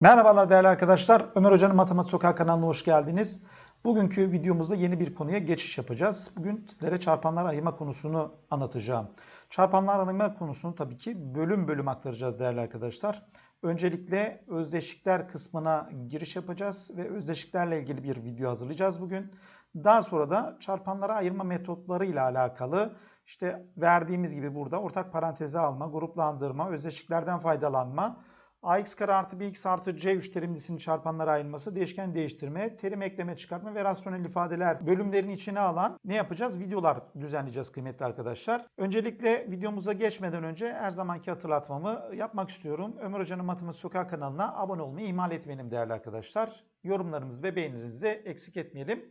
Merhabalar değerli arkadaşlar. Ömer Hoca'nın Matematik Sokak kanalına hoş geldiniz. Bugünkü videomuzda yeni bir konuya geçiş yapacağız. Bugün sizlere çarpanlar ayırma konusunu anlatacağım. Çarpanlar ayırma konusunu tabii ki bölüm bölüm aktaracağız değerli arkadaşlar. Öncelikle özdeşlikler kısmına giriş yapacağız ve özdeşliklerle ilgili bir video hazırlayacağız bugün. Daha sonra da çarpanlara ayırma metotları ile alakalı işte verdiğimiz gibi burada ortak paranteze alma, gruplandırma, özdeşliklerden faydalanma, ax kare artı bx artı c3 terimlisinin çarpanlara ayrılması, değişken değiştirme, terim ekleme çıkartma ve rasyonel ifadeler bölümlerini içine alan ne yapacağız? Videolar düzenleyeceğiz kıymetli arkadaşlar. Öncelikle videomuza geçmeden önce her zamanki hatırlatmamı yapmak istiyorum. Ömer Hoca'nın Matematik Sokak kanalına abone olmayı ihmal etmeyelim değerli arkadaşlar. Yorumlarınız ve beğenilerinizi eksik etmeyelim.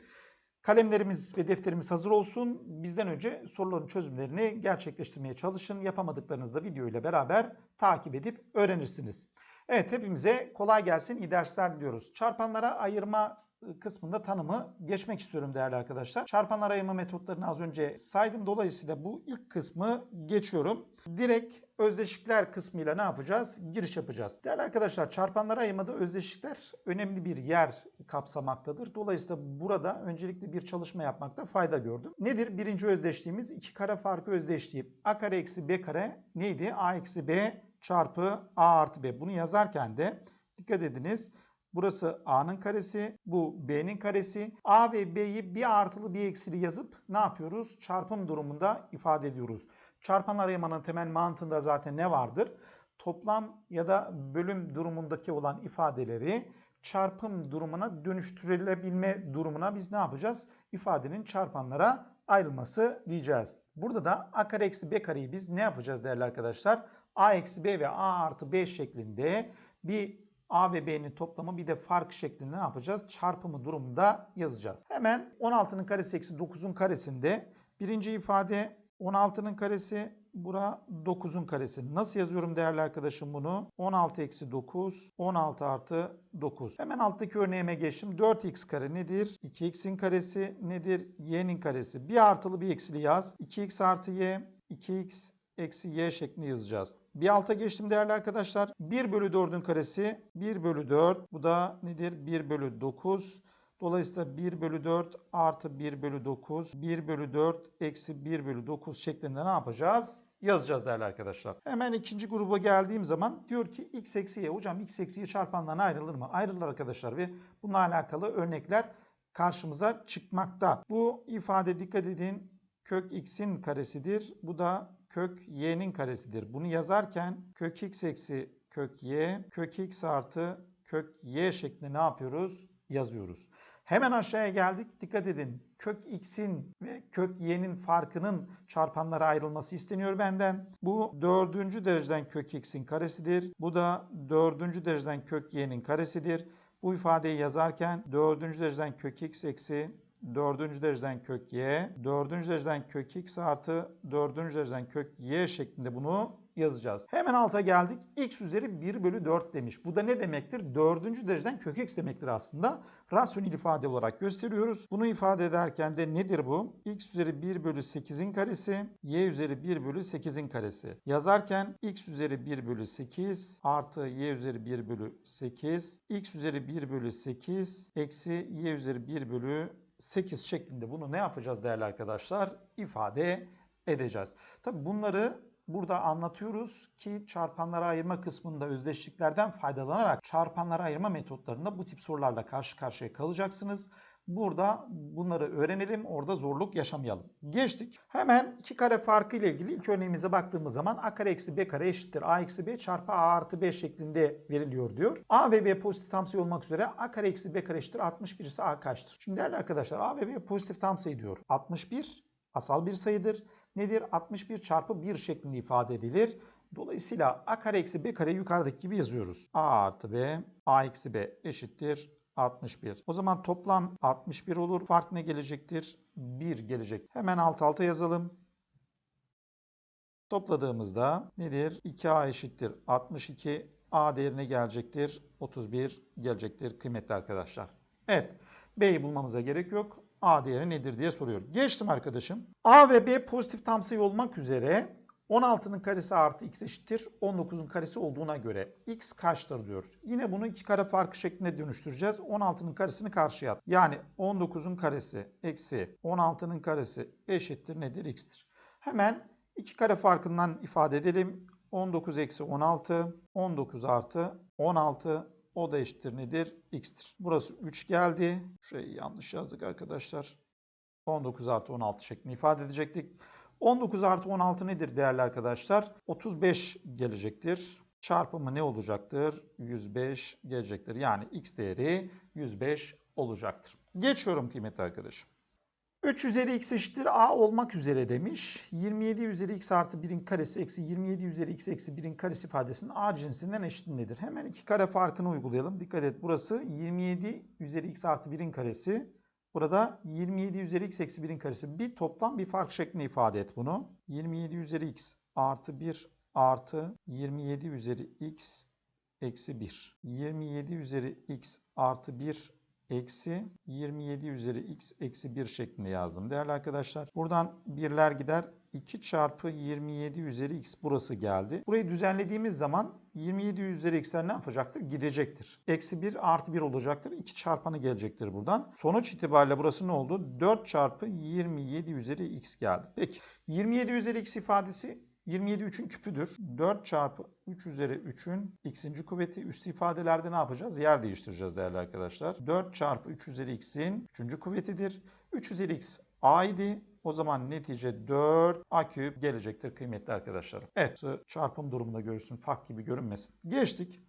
Kalemlerimiz ve defterimiz hazır olsun. Bizden önce soruların çözümlerini gerçekleştirmeye çalışın. Yapamadıklarınızı da video ile beraber takip edip öğrenirsiniz. Evet hepimize kolay gelsin, iyi dersler diliyoruz. Çarpanlara ayırma kısmında tanımı geçmek istiyorum değerli arkadaşlar. Çarpanlara ayırma metotlarını az önce saydım. Dolayısıyla bu ilk kısmı geçiyorum. Direkt özdeşlikler kısmıyla ne yapacağız? Giriş yapacağız. Değerli arkadaşlar çarpanlara ayırmada özdeşlikler önemli bir yer kapsamaktadır. Dolayısıyla burada öncelikle bir çalışma yapmakta fayda gördüm. Nedir? Birinci özdeşliğimiz iki kare farkı özdeşliği. A kare eksi B kare neydi? A eksi B çarpı A artı B. Bunu yazarken de dikkat ediniz. Burası A'nın karesi, bu B'nin karesi. A ve B'yi bir artılı bir eksili yazıp ne yapıyoruz? Çarpım durumunda ifade ediyoruz. Çarpan arayamanın temel mantığında zaten ne vardır? Toplam ya da bölüm durumundaki olan ifadeleri çarpım durumuna dönüştürülebilme durumuna biz ne yapacağız? İfadenin çarpanlara ayrılması diyeceğiz. Burada da a kare eksi b kareyi biz ne yapacağız değerli arkadaşlar? a eksi b ve a artı b şeklinde bir a ve b'nin toplamı bir de fark şeklinde ne yapacağız? Çarpımı durumunda yazacağız. Hemen 16'nın karesi eksi 9'un karesinde birinci ifade 16'nın karesi bura 9'un karesi. Nasıl yazıyorum değerli arkadaşım bunu? 16 eksi 9, 16 artı 9. Hemen alttaki örneğime geçtim. 4x kare nedir? 2x'in karesi nedir? y'nin karesi. Bir artılı bir eksili yaz. 2x artı y, 2x eksi y şeklinde yazacağız. Bir alta geçtim değerli arkadaşlar. 1 bölü 4'ün karesi 1 bölü 4. Bu da nedir? 1 bölü 9. Dolayısıyla 1 bölü 4 artı 1 bölü 9, 1 bölü 4 eksi 1 bölü 9 şeklinde ne yapacağız? Yazacağız değerli arkadaşlar. Hemen ikinci gruba geldiğim zaman diyor ki x eksi y. Hocam x eksi y çarpanlarına ayrılır mı? Ayrılır arkadaşlar ve bununla alakalı örnekler karşımıza çıkmakta. Bu ifade dikkat edin kök x'in karesidir. Bu da kök y'nin karesidir. Bunu yazarken kök x eksi kök y, kök x artı kök y şeklinde ne yapıyoruz? Yazıyoruz. Hemen aşağıya geldik. Dikkat edin. Kök x'in ve kök y'nin farkının çarpanlara ayrılması isteniyor benden. Bu dördüncü dereceden kök x'in karesidir. Bu da dördüncü dereceden kök y'nin karesidir. Bu ifadeyi yazarken dördüncü dereceden kök x eksi dördüncü dereceden kök y, dördüncü dereceden kök x artı dördüncü dereceden kök y şeklinde bunu yazacağız. Hemen alta geldik. x üzeri 1 bölü 4 demiş. Bu da ne demektir? Dördüncü dereceden kök x demektir aslında. Rasyonel ifade olarak gösteriyoruz. Bunu ifade ederken de nedir bu? x üzeri 1 bölü 8'in karesi, y üzeri 1 bölü 8'in karesi. Yazarken x üzeri 1 bölü 8 artı y üzeri 1 bölü 8, x üzeri 1 bölü 8 eksi y üzeri 1 bölü 8 şeklinde bunu ne yapacağız değerli arkadaşlar? İfade edeceğiz. Tabi bunları burada anlatıyoruz ki çarpanlara ayırma kısmında özdeşliklerden faydalanarak çarpanlara ayırma metotlarında bu tip sorularla karşı karşıya kalacaksınız. Burada bunları öğrenelim, orada zorluk yaşamayalım. Geçtik. Hemen iki kare farkı ile ilgili ilk örneğimize baktığımız zaman a kare eksi b kare eşittir a eksi b çarpı a artı b şeklinde veriliyor diyor. a ve b pozitif tam sayı olmak üzere a kare eksi b kare eşittir 61 ise a kaçtır? Şimdi değerli arkadaşlar a ve b pozitif tam sayı diyor. 61 asal bir sayıdır. Nedir? 61 çarpı 1 şeklinde ifade edilir. Dolayısıyla a kare eksi b kare yukarıdaki gibi yazıyoruz. a artı b, a eksi b eşittir 61. O zaman toplam 61 olur. Fark ne gelecektir? 1 gelecek. Hemen alt alta yazalım. Topladığımızda nedir? 2a eşittir 62. a değerine gelecektir. 31 gelecektir kıymetli arkadaşlar. Evet. B'yi bulmamıza gerek yok. A değeri nedir diye soruyor. Geçtim arkadaşım. A ve B pozitif tam sayı olmak üzere 16'nın karesi artı x eşittir 19'un karesi olduğuna göre x kaçtır diyor. Yine bunu iki kare farkı şeklinde dönüştüreceğiz. 16'nın karesini karşıya at. Yani 19'un karesi eksi 16'nın karesi eşittir nedir? x'tir. Hemen iki kare farkından ifade edelim. 19 eksi 16, 19 artı 16 o da eşittir nedir? x'tir. Burası 3 geldi. Şurayı yanlış yazdık arkadaşlar. 19 artı 16 şeklinde ifade edecektik. 19 artı 16 nedir değerli arkadaşlar? 35 gelecektir. Çarpımı ne olacaktır? 105 gelecektir. Yani x değeri 105 olacaktır. Geçiyorum kıymetli arkadaşım. 3 üzeri x eşittir a olmak üzere demiş. 27 üzeri x artı 1'in karesi eksi 27 üzeri x eksi 1'in karesi ifadesinin a cinsinden eşit nedir? Hemen iki kare farkını uygulayalım. Dikkat et burası 27 üzeri x artı 1'in karesi. Burada 27 üzeri x eksi 1'in karesi. Bir toplam bir fark şeklinde ifade et bunu. 27 üzeri x artı 1 artı 27 üzeri x eksi 1. 27 üzeri x artı 1 eksi 27 üzeri x eksi 1 şeklinde yazdım. Değerli arkadaşlar buradan birler gider. 2 çarpı 27 üzeri x burası geldi. Burayı düzenlediğimiz zaman 27 üzeri x'ler ne yapacaktır? Gidecektir. Eksi 1 artı 1 olacaktır. 2 çarpanı gelecektir buradan. Sonuç itibariyle burası ne oldu? 4 çarpı 27 üzeri x geldi. Peki 27 üzeri x ifadesi 27 3'ün küpüdür. 4 çarpı 3 üzeri 3'ün x'inci kuvveti üst ifadelerde ne yapacağız? Yer değiştireceğiz değerli arkadaşlar. 4 çarpı 3 üzeri x'in 3. kuvvetidir. 3 üzeri x a idi. O zaman netice 4 a küp gelecektir kıymetli arkadaşlar. Evet çarpım durumunda görürsün. Fark gibi görünmesin. Geçtik.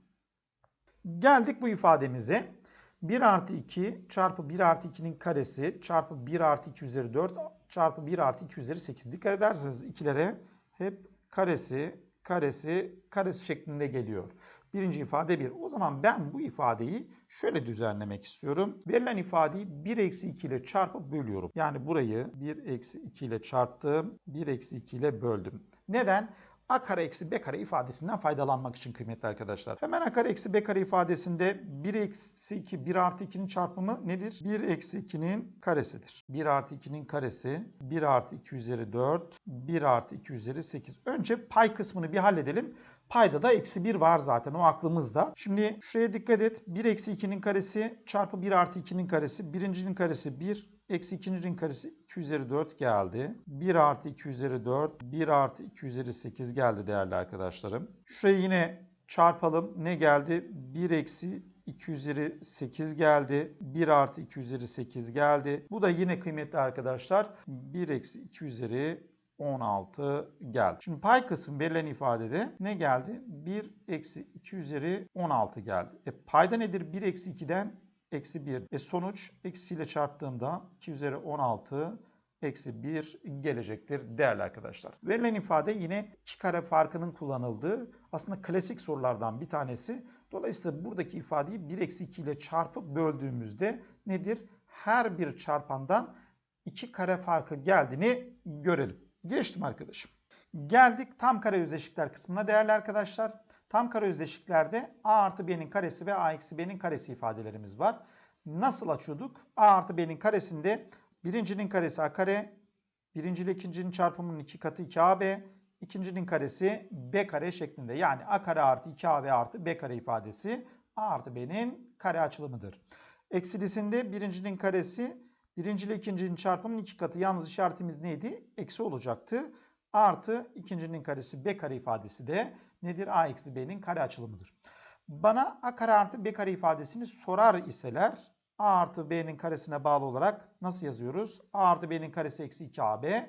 Geldik bu ifademize. 1 artı 2 çarpı 1 artı 2'nin karesi çarpı 1 artı 2 üzeri 4 çarpı 1 artı 2 üzeri 8. Dikkat ederseniz ikilere hep karesi, karesi, karesi şeklinde geliyor. Birinci ifade 1. O zaman ben bu ifadeyi şöyle düzenlemek istiyorum. Verilen ifadeyi 1 eksi 2 ile çarpıp bölüyorum. Yani burayı 1 eksi 2 ile çarptım, 1 eksi 2 ile böldüm. Neden? A kare eksi b kare ifadesinden faydalanmak için kıymetli arkadaşlar. Hemen a kare eksi b kare ifadesinde 1 eksi 2 1 artı 2'nin çarpımı nedir? 1 eksi 2'nin karesidir. 1 artı 2'nin karesi 1 artı 2 üzeri 4 1 artı 2 üzeri 8. Önce pay kısmını bir halledelim. Payda da eksi 1 var zaten o aklımızda. Şimdi şuraya dikkat et. 1 eksi 2'nin karesi çarpı 1 artı 2'nin karesi. Birincinin karesi 1 Eksi ikincinin karesi 2 üzeri 4 geldi. 1 artı 2 üzeri 4, 1 artı 2 üzeri 8 geldi değerli arkadaşlarım. Şurayı yine çarpalım. Ne geldi? 1 eksi 2 üzeri 8 geldi. 1 artı 2 üzeri 8 geldi. Bu da yine kıymetli arkadaşlar 1 eksi 2 üzeri 16 geldi. Şimdi pay kısım verilen ifadede ne geldi? 1 eksi 2 üzeri 16 geldi. E payda nedir? 1 eksi 2'den eksi 1. E sonuç eksiyle çarptığımda 2 üzeri 16 eksi 1 gelecektir değerli arkadaşlar. Verilen ifade yine iki kare farkının kullanıldığı aslında klasik sorulardan bir tanesi. Dolayısıyla buradaki ifadeyi 1 eksi 2 ile çarpıp böldüğümüzde nedir? Her bir çarpandan iki kare farkı geldiğini görelim. Geçtim arkadaşım. Geldik tam kare yüzleşikler kısmına değerli arkadaşlar. Tam kare özdeşliklerde a artı b'nin karesi ve a eksi b'nin karesi ifadelerimiz var. Nasıl açıyorduk? a artı b'nin karesinde birincinin karesi a kare, birinci ile ikincinin çarpımının iki katı 2ab, ikincinin karesi b kare şeklinde. Yani a kare artı 2ab artı b kare ifadesi a artı b'nin kare açılımıdır. Eksilisinde birincinin karesi birinci ile ikincinin çarpımının iki katı. Yalnız işaretimiz neydi? Eksi olacaktı artı ikincinin karesi b kare ifadesi de nedir? a eksi b'nin kare açılımıdır. Bana a kare artı b kare ifadesini sorar iseler a artı b'nin karesine bağlı olarak nasıl yazıyoruz? a artı b'nin karesi eksi 2ab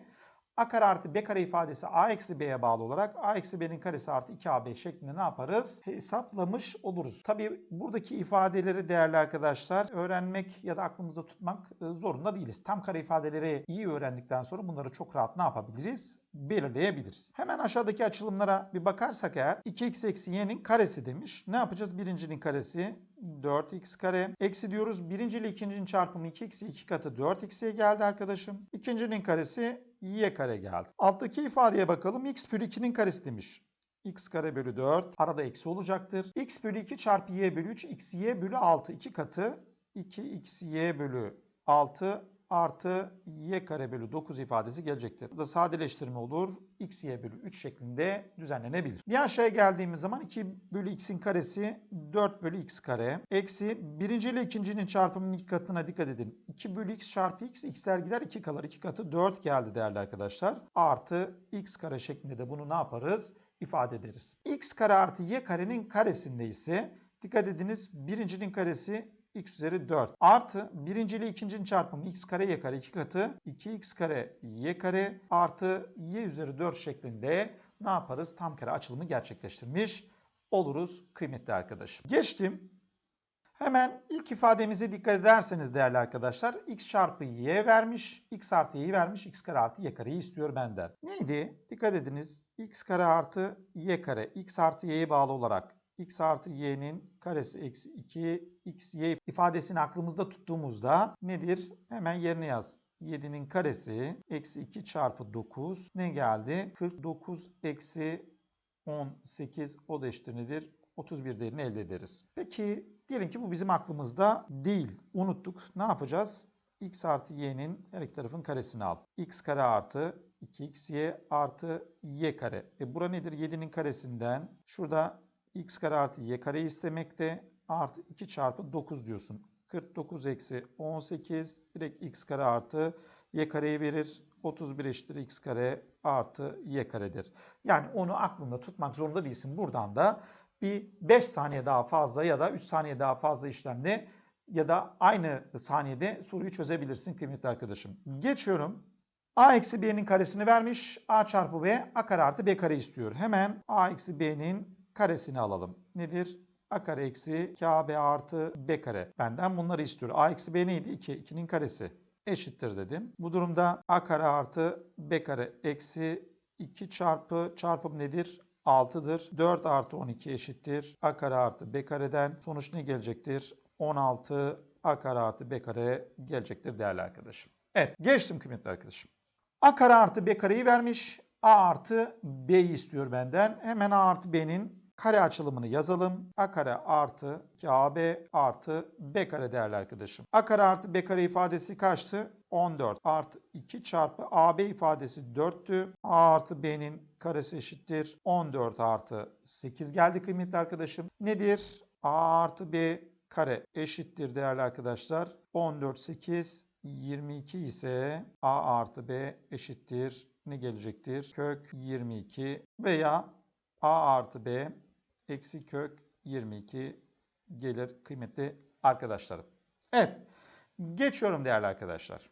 a kare artı b kare ifadesi a eksi b'ye bağlı olarak a eksi b'nin karesi artı 2ab şeklinde ne yaparız? Hesaplamış oluruz. Tabi buradaki ifadeleri değerli arkadaşlar öğrenmek ya da aklımızda tutmak e, zorunda değiliz. Tam kare ifadeleri iyi öğrendikten sonra bunları çok rahat ne yapabiliriz? Belirleyebiliriz. Hemen aşağıdaki açılımlara bir bakarsak eğer 2x eksi y'nin karesi demiş. Ne yapacağız? Birincinin karesi 4x kare. Eksi diyoruz. Birinci ile ikincinin çarpımı 2x 2 katı 4x'ye geldi arkadaşım. İkincinin karesi y kare geldi. Alttaki ifadeye bakalım. x bölü 2'nin karesi demiş. x kare bölü 4. Arada eksi olacaktır. x bölü 2 çarpı y bölü 3. x y bölü 6. 2 katı 2x y bölü 6 artı y kare bölü 9 ifadesi gelecektir. Bu da sadeleştirme olur. x y bölü 3 şeklinde düzenlenebilir. Bir aşağıya geldiğimiz zaman 2 bölü x'in karesi 4 bölü x kare. Eksi birinci ile ikincinin çarpımının iki katına dikkat edin. 2 bölü x çarpı x x'ler gider 2 kalır. 2 katı 4 geldi değerli arkadaşlar. Artı x kare şeklinde de bunu ne yaparız? ifade ederiz. x kare artı y karenin karesinde ise dikkat ediniz birincinin karesi x üzeri 4 artı birinci ikincinin çarpımı x kare y kare 2 katı 2x kare y kare artı y üzeri 4 şeklinde ne yaparız? Tam kare açılımı gerçekleştirmiş oluruz kıymetli arkadaşım. Geçtim. Hemen ilk ifademize dikkat ederseniz değerli arkadaşlar x çarpı y vermiş, x artı y'yi vermiş, x kare artı y kareyi istiyor benden. Neydi? Dikkat ediniz x kare artı y kare, x artı y'ye bağlı olarak x artı y'nin karesi eksi 2 x y ifadesini aklımızda tuttuğumuzda nedir? Hemen yerine yaz. 7'nin karesi eksi 2 çarpı 9 ne geldi? 49 eksi 18 o da eşittir nedir? 31 değerini elde ederiz. Peki diyelim ki bu bizim aklımızda değil. Unuttuk. Ne yapacağız? x artı y'nin her iki tarafın karesini al. x kare artı 2xy artı y kare. E bura nedir? 7'nin karesinden. Şurada x kare artı y kareyi istemekte. Artı 2 çarpı 9 diyorsun. 49 eksi 18 direkt x kare artı y kareyi verir. 31 eşittir x kare artı y karedir. Yani onu aklında tutmak zorunda değilsin. Buradan da bir 5 saniye daha fazla ya da 3 saniye daha fazla işlemle ya da aynı saniyede soruyu çözebilirsin kıymetli arkadaşım. Geçiyorum. A eksi B'nin karesini vermiş. A çarpı B A kare artı B kare istiyor. Hemen A eksi B'nin karesini alalım. Nedir? A kare eksi KB artı B kare. Benden bunları istiyor. A eksi B neydi? 2. 2'nin karesi eşittir dedim. Bu durumda A kare artı B kare eksi 2 çarpı çarpım nedir? 6'dır. 4 artı 12 eşittir. A kare artı B kareden sonuç ne gelecektir? 16 A kare artı B kare gelecektir değerli arkadaşım. Evet geçtim kıymetli arkadaşım. A kare artı B kareyi vermiş. A artı B'yi istiyor benden. Hemen A artı B'nin kare açılımını yazalım. A kare artı KB artı B kare değerli arkadaşım. A kare artı B kare ifadesi kaçtı? 14 artı 2 çarpı AB ifadesi 4'tü. A artı B'nin karesi eşittir. 14 artı 8 geldi kıymetli arkadaşım. Nedir? A artı B kare eşittir değerli arkadaşlar. 14, 8, 22 ise A artı B eşittir. Ne gelecektir? Kök 22 veya A artı B eksi kök 22 gelir kıymetli arkadaşlarım. Evet. Geçiyorum değerli arkadaşlar.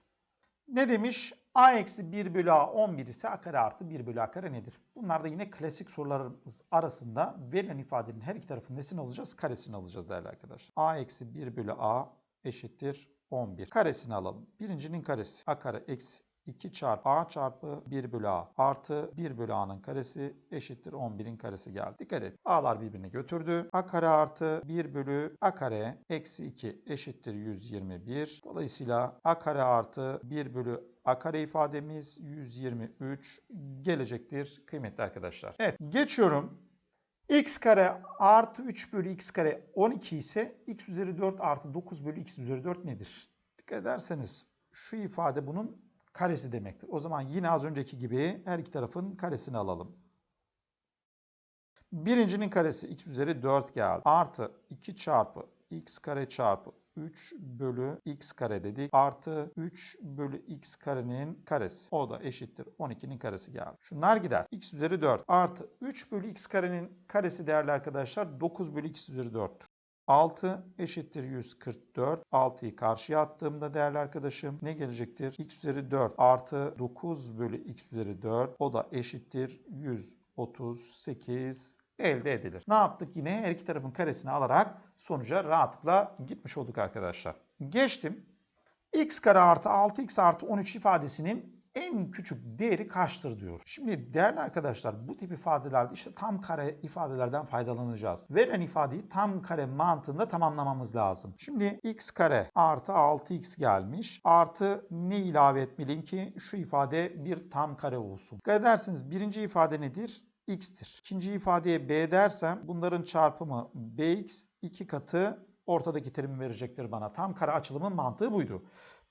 Ne demiş? A eksi 1 bölü A 11 ise A kare artı 1 bölü A kare nedir? Bunlar da yine klasik sorularımız arasında verilen ifadenin her iki tarafının nesini alacağız? Karesini alacağız değerli arkadaşlar. A eksi 1 bölü A eşittir 11. Karesini alalım. Birincinin karesi A kare eksi 2 çarpı A çarpı 1 bölü A artı 1 bölü A'nın karesi eşittir 11'in karesi geldi. Dikkat et. A'lar birbirini götürdü. A kare artı 1 bölü A kare eksi 2 eşittir 121. Dolayısıyla A kare artı 1 bölü A kare ifademiz 123 gelecektir kıymetli arkadaşlar. Evet geçiyorum. x kare artı 3 bölü x kare 12 ise x üzeri 4 artı 9 bölü x üzeri 4 nedir? Dikkat ederseniz şu ifade bunun karesi demektir. O zaman yine az önceki gibi her iki tarafın karesini alalım. Birincinin karesi x üzeri 4 geldi. Artı 2 çarpı x kare çarpı 3 bölü x kare dedik. Artı 3 bölü x karenin karesi. O da eşittir 12'nin karesi geldi. Şunlar gider. x üzeri 4 artı 3 bölü x karenin karesi değerli arkadaşlar 9 bölü x üzeri 4'tür. 6 eşittir 144. 6'yı karşıya attığımda değerli arkadaşım ne gelecektir? x üzeri 4 artı 9 bölü x üzeri 4 o da eşittir 138 elde edilir. Ne yaptık yine? Her iki tarafın karesini alarak sonuca rahatlıkla gitmiş olduk arkadaşlar. Geçtim. x kare artı 6x artı 13 ifadesinin en küçük değeri kaçtır diyor. Şimdi değerli arkadaşlar bu tip ifadelerde işte tam kare ifadelerden faydalanacağız. Verilen ifadeyi tam kare mantığında tamamlamamız lazım. Şimdi x kare artı 6x gelmiş. Artı ne ilave etmeliyim ki şu ifade bir tam kare olsun. Dikkat edersiniz birinci ifade nedir? x'tir. İkinci ifadeye b dersem bunların çarpımı bx 2 katı ortadaki terimi verecektir bana. Tam kare açılımın mantığı buydu.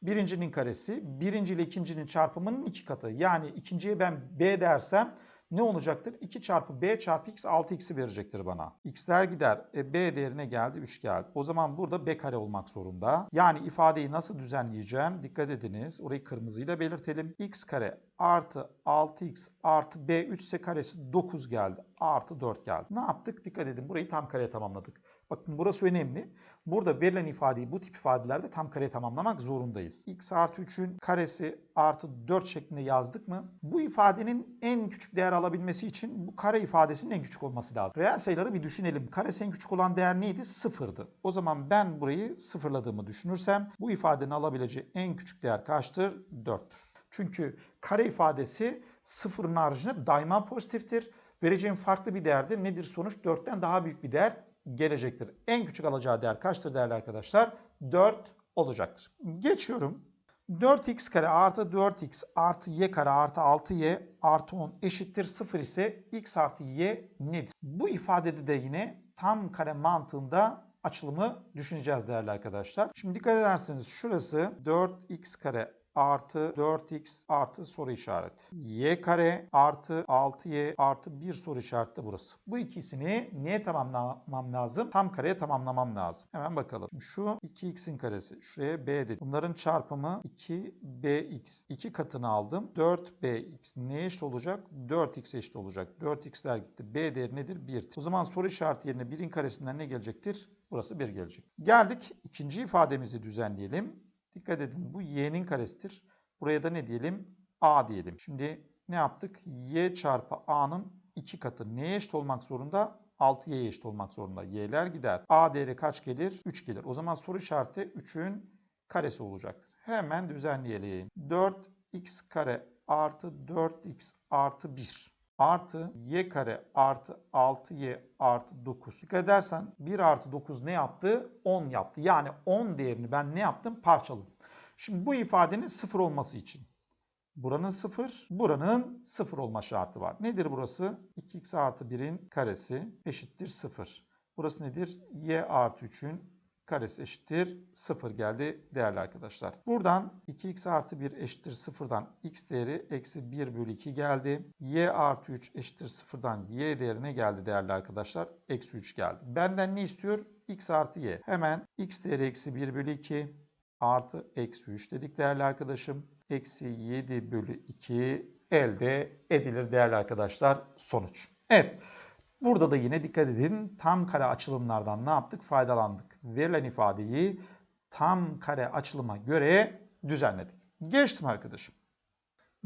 Birincinin karesi birinci ile ikincinin çarpımının iki katı. Yani ikinciye ben b dersem ne olacaktır? 2 çarpı b çarpı x 6x'i verecektir bana. x'ler gider. E, b değerine geldi 3 geldi. O zaman burada b kare olmak zorunda. Yani ifadeyi nasıl düzenleyeceğim? Dikkat ediniz. Orayı kırmızıyla belirtelim. x kare artı 6x artı b 3 ise karesi 9 geldi. Artı 4 geldi. Ne yaptık? Dikkat edin burayı tam kareye tamamladık. Bakın burası önemli. Burada verilen ifadeyi bu tip ifadelerde tam kare tamamlamak zorundayız. x artı 3'ün karesi artı 4 şeklinde yazdık mı? Bu ifadenin en küçük değer alabilmesi için bu kare ifadesinin en küçük olması lazım. Reel sayıları bir düşünelim. Karesi en küçük olan değer neydi? Sıfırdı. O zaman ben burayı sıfırladığımı düşünürsem bu ifadenin alabileceği en küçük değer kaçtır? 4'tür. Çünkü kare ifadesi sıfırın haricinde daima pozitiftir. Vereceğim farklı bir değerde nedir sonuç? 4'ten daha büyük bir değer gelecektir. En küçük alacağı değer kaçtır değerli arkadaşlar? 4 olacaktır. Geçiyorum. 4x kare artı 4x artı y kare artı 6y artı 10 eşittir 0 ise x artı y nedir? Bu ifadede de yine tam kare mantığında açılımı düşüneceğiz değerli arkadaşlar. Şimdi dikkat ederseniz şurası 4x kare artı 4x artı soru işareti. y kare artı 6y artı 1 soru işareti burası. Bu ikisini niye tamamlamam lazım? Tam kareye tamamlamam lazım. Hemen bakalım. Şu 2x'in karesi. Şuraya b dedim. Bunların çarpımı 2bx. 2 katını aldım. 4bx ne eşit olacak? 4x eşit olacak. 4x'ler gitti. b değeri nedir? 1. O zaman soru işareti yerine 1'in karesinden ne gelecektir? Burası 1 gelecek. Geldik ikinci ifademizi düzenleyelim. Dikkat edin bu y'nin karesidir. Buraya da ne diyelim? a diyelim. Şimdi ne yaptık? y çarpı a'nın 2 katı. Neye eşit olmak zorunda? 6y'ye eşit olmak zorunda. y'ler gider. a değeri kaç gelir? 3 gelir. O zaman soru işareti 3'ün karesi olacaktır. Hemen düzenleyelim. 4x kare artı 4x artı 1 artı y kare artı 6y artı 9. Dikkat edersen 1 artı 9 ne yaptı? 10 yaptı. Yani 10 değerini ben ne yaptım? Parçaladım. Şimdi bu ifadenin 0 olması için buranın 0, buranın 0 olma şartı var. Nedir burası? 2x artı 1'in karesi eşittir 0. Burası nedir? y artı 3'ün karesi eşittir 0 geldi değerli arkadaşlar. Buradan 2x artı 1 eşittir 0'dan x değeri eksi 1 bölü 2 geldi. y artı 3 eşittir 0'dan y değerine geldi değerli arkadaşlar. Eksi 3 geldi. Benden ne istiyor? x artı y. Hemen x değeri eksi 1 bölü 2 artı eksi 3 dedik değerli arkadaşım. Eksi 7 bölü 2 elde edilir değerli arkadaşlar sonuç. Evet. Burada da yine dikkat edin tam kare açılımlardan ne yaptık? Faydalandık. Verilen ifadeyi tam kare açılıma göre düzenledik. Geçtim arkadaşım.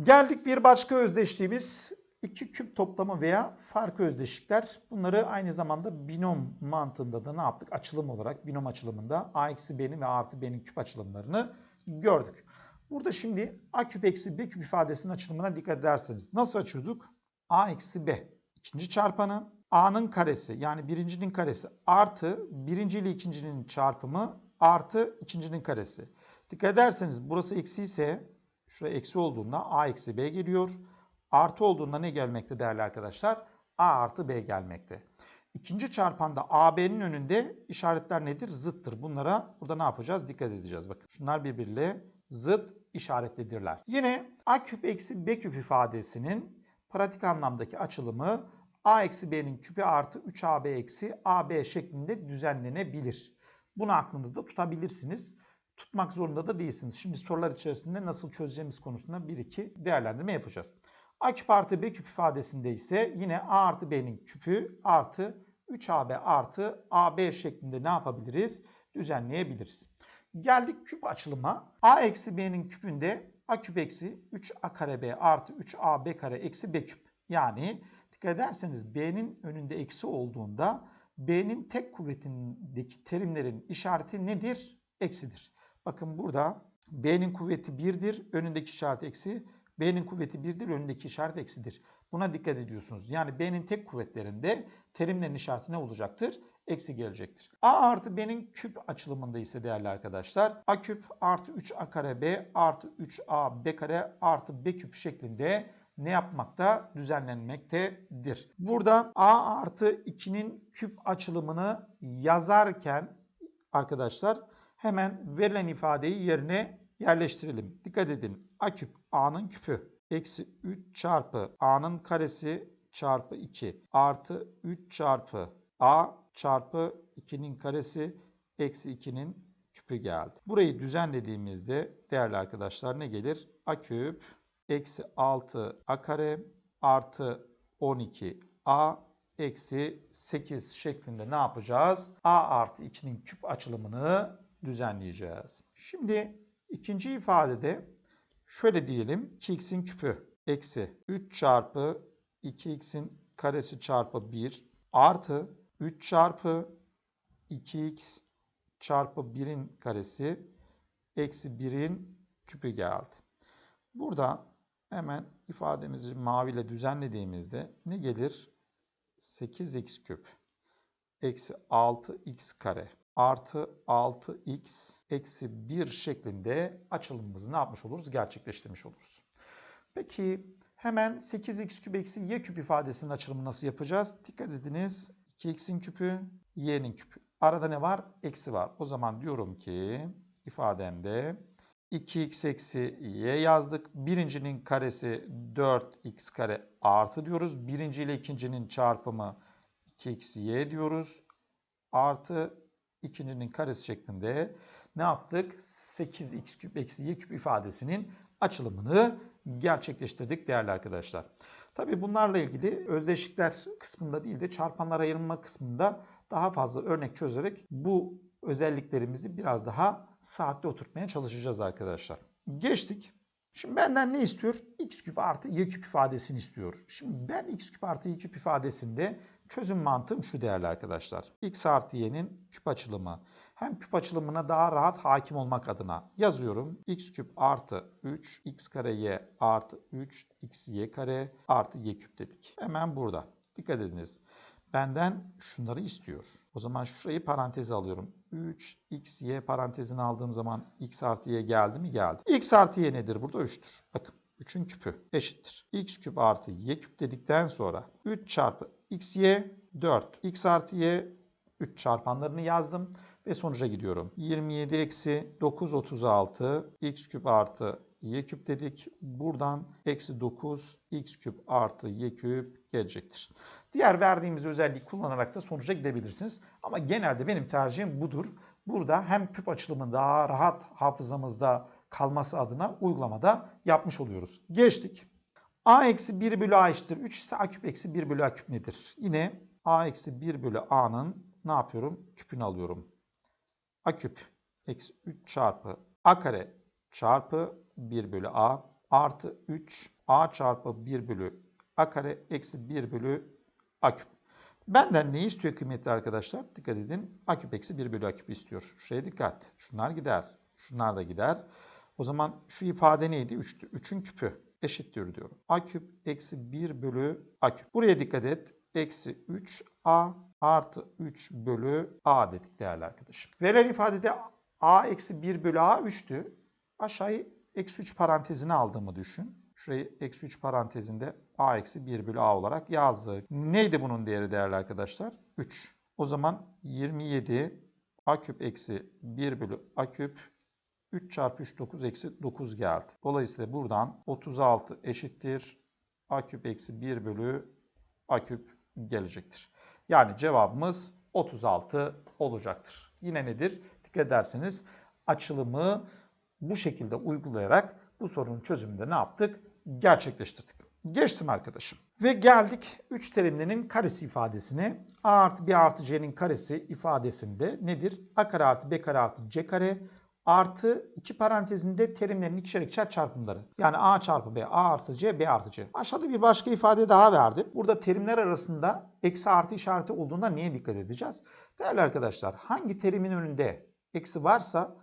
Geldik bir başka özdeşliğimiz iki küp toplamı veya farkı özdeşlikler. Bunları aynı zamanda binom mantığında da ne yaptık? Açılım olarak binom açılımında a eksi b'nin ve a artı b'nin küp açılımlarını gördük. Burada şimdi a küp eksi b küp ifadesinin açılımına dikkat ederseniz nasıl açıyorduk? a eksi b ikinci çarpanı a'nın karesi yani birincinin karesi artı birinci ile ikincinin çarpımı artı ikincinin karesi. Dikkat ederseniz burası eksi ise şuraya eksi olduğunda a eksi b geliyor. Artı olduğunda ne gelmekte değerli arkadaşlar? a artı b gelmekte. İkinci çarpanda AB'nin önünde işaretler nedir? Zıttır. Bunlara burada ne yapacağız? Dikkat edeceğiz. Bakın şunlar birbiriyle zıt işaretlidirler. Yine A küp eksi B küp ifadesinin pratik anlamdaki açılımı a eksi b'nin küpü artı 3ab eksi ab şeklinde düzenlenebilir. Bunu aklınızda tutabilirsiniz. Tutmak zorunda da değilsiniz. Şimdi sorular içerisinde nasıl çözeceğimiz konusunda 1-2 değerlendirme yapacağız. a küp artı b küp ifadesinde ise yine a artı b'nin küpü artı 3ab artı ab şeklinde ne yapabiliriz? Düzenleyebiliriz. Geldik küp açılıma. a eksi b'nin küpünde a küp eksi 3a kare b artı 3ab kare eksi b küp. Yani Dikkat ederseniz B'nin önünde eksi olduğunda B'nin tek kuvvetindeki terimlerin işareti nedir? Eksidir. Bakın burada B'nin kuvveti 1'dir, önündeki işaret eksi. B'nin kuvveti 1'dir, önündeki işaret eksidir. Buna dikkat ediyorsunuz. Yani B'nin tek kuvvetlerinde terimlerin işareti ne olacaktır? Eksi gelecektir. A artı B'nin küp açılımında ise değerli arkadaşlar A küp artı 3A kare B artı 3A B kare artı B küp şeklinde ne yapmakta? Düzenlenmektedir. Burada a artı 2'nin küp açılımını yazarken arkadaşlar hemen verilen ifadeyi yerine yerleştirelim. Dikkat edin. A küp A'nın küpü. Eksi 3 çarpı A'nın karesi çarpı 2 artı 3 çarpı A çarpı 2'nin karesi eksi 2'nin küpü geldi. Burayı düzenlediğimizde değerli arkadaşlar ne gelir? A küp eksi 6 A kare artı 12 A eksi 8 şeklinde ne yapacağız? A artı 2'nin küp açılımını düzenleyeceğiz. Şimdi ikinci ifadede şöyle diyelim 2x'in küpü eksi 3 çarpı 2x'in karesi çarpı 1 artı 3 çarpı 2x çarpı 1'in karesi eksi 1'in küpü geldi. Burada hemen ifademizi maviyle düzenlediğimizde ne gelir? 8x küp eksi 6x kare artı 6x eksi 1 şeklinde açılımımızı ne yapmış oluruz? Gerçekleştirmiş oluruz. Peki hemen 8x küp eksi y küp ifadesinin açılımını nasıl yapacağız? Dikkat ediniz 2x'in küpü y'nin küpü. Arada ne var? Eksi var. O zaman diyorum ki ifademde 2x eksi y yazdık. Birincinin karesi 4x kare artı diyoruz. Birinci ile ikincinin çarpımı 2xy diyoruz. Artı ikincinin karesi şeklinde ne yaptık? 8x küp eksi y küp ifadesinin açılımını gerçekleştirdik değerli arkadaşlar. Tabi bunlarla ilgili özdeşlikler kısmında değil de çarpanlar ayrılma kısmında daha fazla örnek çözerek bu özelliklerimizi biraz daha saatte oturtmaya çalışacağız arkadaşlar. Geçtik. Şimdi benden ne istiyor? x küp artı y küp ifadesini istiyor. Şimdi ben x küp artı y küp ifadesinde çözüm mantığım şu değerli arkadaşlar. x artı y'nin küp açılımı. Hem küp açılımına daha rahat hakim olmak adına yazıyorum. x küp artı 3 x kare y artı 3 x y kare artı y küp dedik. Hemen burada. Dikkat ediniz. Benden şunları istiyor. O zaman şurayı paranteze alıyorum. 3 x y parantezini aldığım zaman x artı y geldi mi? Geldi. x artı y nedir burada? 3'tür. Bakın 3'ün küpü eşittir. x küp artı y küp dedikten sonra 3 çarpı x y 4. x artı y 3 çarpanlarını yazdım ve sonuca gidiyorum. 27 eksi 9 36 x küp artı y küp dedik. Buradan eksi 9 x küp artı y küp gelecektir. Diğer verdiğimiz özelliği kullanarak da sonuca gidebilirsiniz. Ama genelde benim tercihim budur. Burada hem küp açılımı daha rahat hafızamızda kalması adına uygulamada yapmış oluyoruz. Geçtik. a eksi 1 bölü a eşittir 3 ise a küp eksi 1 bölü a küp nedir? Yine a eksi 1 bölü a'nın ne yapıyorum? Küpünü alıyorum. a küp eksi 3 çarpı a kare çarpı 1 bölü a artı 3 a çarpı 1 bölü a kare eksi 1 bölü a küp. Benden ne istiyor kıymetli arkadaşlar? Dikkat edin. A küp eksi 1 bölü a küp istiyor. Şuraya dikkat. Şunlar gider. Şunlar da gider. O zaman şu ifade neydi? 3'tü. 3'ün küpü eşittir diyorum. A küp eksi 1 bölü a küp. Buraya dikkat et. Eksi 3a artı 3 bölü a dedik değerli arkadaşım. Verilen ifadede a eksi 1 bölü a 3'tü. Aşağıyı eksi 3 parantezine aldığımı düşün. Şurayı eksi 3 parantezinde a eksi 1 bölü a olarak yazdık. Neydi bunun değeri değerli arkadaşlar? 3. O zaman 27 a küp eksi 1 bölü a küp 3 çarpı 3 9 eksi 9 geldi. Dolayısıyla buradan 36 eşittir a küp eksi 1 bölü a küp gelecektir. Yani cevabımız 36 olacaktır. Yine nedir? Dikkat ederseniz açılımı bu şekilde uygulayarak bu sorunun çözümünde ne yaptık? Gerçekleştirdik. Geçtim arkadaşım. Ve geldik 3 terimlerin karesi ifadesine. A artı B artı C'nin karesi ifadesinde nedir? A kare artı B kare artı C kare artı iki parantezinde terimlerin ikişer ikişer çarpımları. Yani A çarpı B, A artı C, B artı C. Aşağıda bir başka ifade daha verdim. Burada terimler arasında eksi artı işareti olduğunda niye dikkat edeceğiz? Değerli arkadaşlar hangi terimin önünde eksi varsa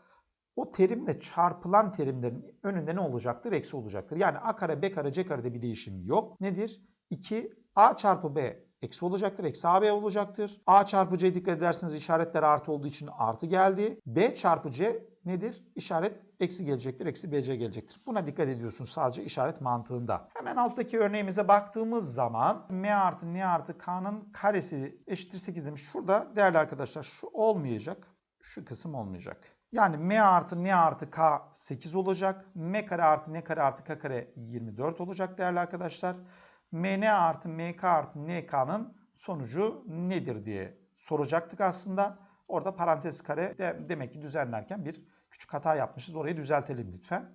o terimle çarpılan terimlerin önünde ne olacaktır? Eksi olacaktır. Yani a kare, b kare, c karede bir değişim yok. Nedir? 2 a çarpı b eksi olacaktır. Eksi ab olacaktır. a çarpı c dikkat ederseniz işaretler artı olduğu için artı geldi. b çarpı c nedir? İşaret eksi gelecektir. Eksi bc gelecektir. Buna dikkat ediyorsunuz sadece işaret mantığında. Hemen alttaki örneğimize baktığımız zaman m artı n artı k'nın karesi eşittir 8 demiş. Şurada değerli arkadaşlar şu olmayacak. Şu kısım olmayacak. Yani m artı n artı k 8 olacak. m kare artı n kare artı k kare 24 olacak değerli arkadaşlar. mn artı mk artı nk'nın sonucu nedir diye soracaktık aslında. Orada parantez kare de, demek ki düzenlerken bir küçük hata yapmışız. Orayı düzeltelim lütfen.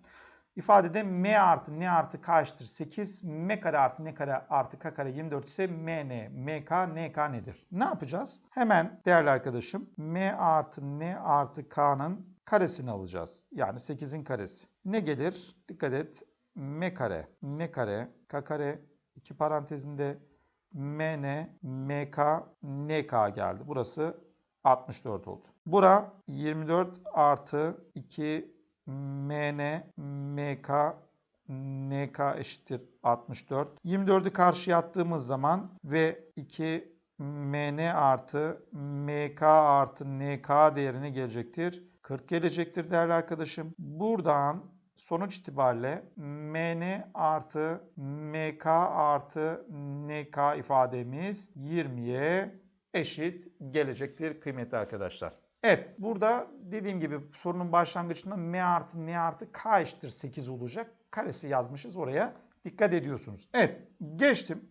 İfadede m artı n artı k eşittir 8. m kare artı n kare artı k kare 24 ise mn, mk, nk nedir? Ne yapacağız? Hemen değerli arkadaşım m artı n artı k'nın karesini alacağız. Yani 8'in karesi. Ne gelir? Dikkat et. m kare, n kare, k kare, iki parantezinde mn, mk, nk geldi. Burası 64 oldu. Bura 24 artı 2 mn, mk, nk eşittir 64. 24'ü karşıya attığımız zaman ve 2 mn artı mk artı nk değerine gelecektir. 40 gelecektir değerli arkadaşım. Buradan sonuç itibariyle mn artı mk artı nk ifademiz 20'ye eşit gelecektir kıymetli arkadaşlar. Evet burada dediğim gibi sorunun başlangıcında m artı n artı k eşittir 8 olacak. Karesi yazmışız oraya dikkat ediyorsunuz. Evet geçtim.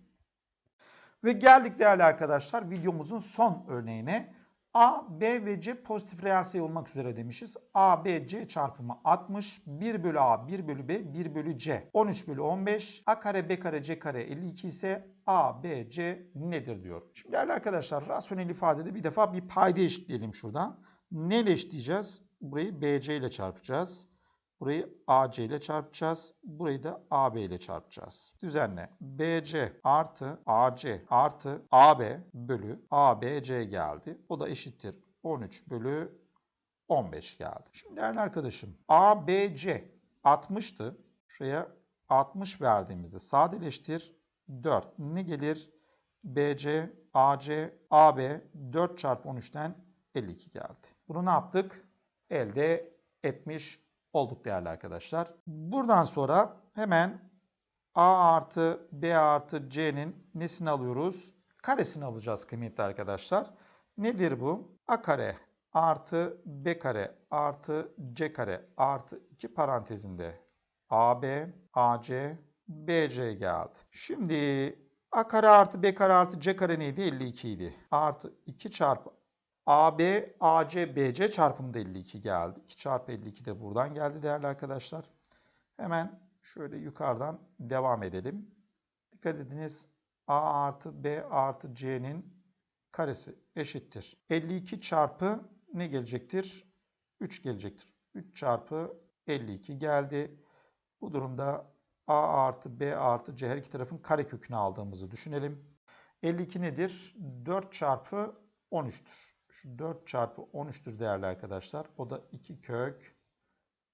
Ve geldik değerli arkadaşlar videomuzun son örneğine. A, B ve C pozitif reel sayı olmak üzere demişiz. A, B, C çarpımı 60. 1 bölü A, 1 bölü B, 1 bölü C. 13 bölü 15. A kare, B kare, C kare 52 ise A, B, C nedir diyor. Şimdi değerli arkadaşlar rasyonel ifadede bir defa bir payda eşitleyelim şurada. Neyle eşitleyeceğiz? Burayı BC ile çarpacağız. Burayı AC ile çarpacağız. Burayı da AB ile çarpacağız. Düzenle. BC artı AC artı AB bölü ABC geldi. O da eşittir 13 bölü 15 geldi. Şimdi değerli arkadaşım ABC 60'tı. Şuraya 60 verdiğimizde sadeleştir 4. Ne gelir? BC, AC, AB 4 çarpı 13'ten 52 geldi. Bunu ne yaptık? Elde etmiş olduk değerli arkadaşlar. Buradan sonra hemen A artı B artı C'nin nesini alıyoruz? Karesini alacağız kıymetli arkadaşlar. Nedir bu? A kare artı B kare artı C kare artı 2 parantezinde AB, AC, BC geldi. Şimdi A kare artı B kare artı C kare neydi? 52 idi. Artı 2 çarpı AB, AC, BC çarpımında 52 geldi. 2 çarpı 52 de buradan geldi değerli arkadaşlar. Hemen şöyle yukarıdan devam edelim. Dikkat ediniz A artı B artı C'nin karesi eşittir. 52 çarpı ne gelecektir? 3 gelecektir. 3 çarpı 52 geldi. Bu durumda A artı B artı C her iki tarafın kare kökünü aldığımızı düşünelim. 52 nedir? 4 çarpı 13'tür. Şu 4 çarpı 13'tür değerli arkadaşlar. O da 2 kök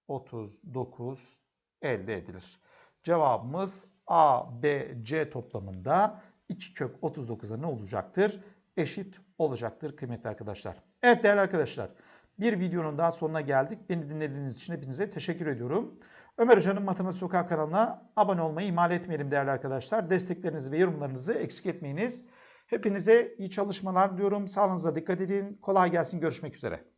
39 elde edilir. Cevabımız A, B, C toplamında 2 kök 39'a ne olacaktır? Eşit olacaktır kıymetli arkadaşlar. Evet değerli arkadaşlar bir videonun daha sonuna geldik. Beni dinlediğiniz için hepinize teşekkür ediyorum. Ömer Hoca'nın Matematik Sokak kanalına abone olmayı ihmal etmeyelim değerli arkadaşlar. Desteklerinizi ve yorumlarınızı eksik etmeyiniz. Hepinize iyi çalışmalar diyorum. Sağlığınıza dikkat edin. Kolay gelsin. Görüşmek üzere.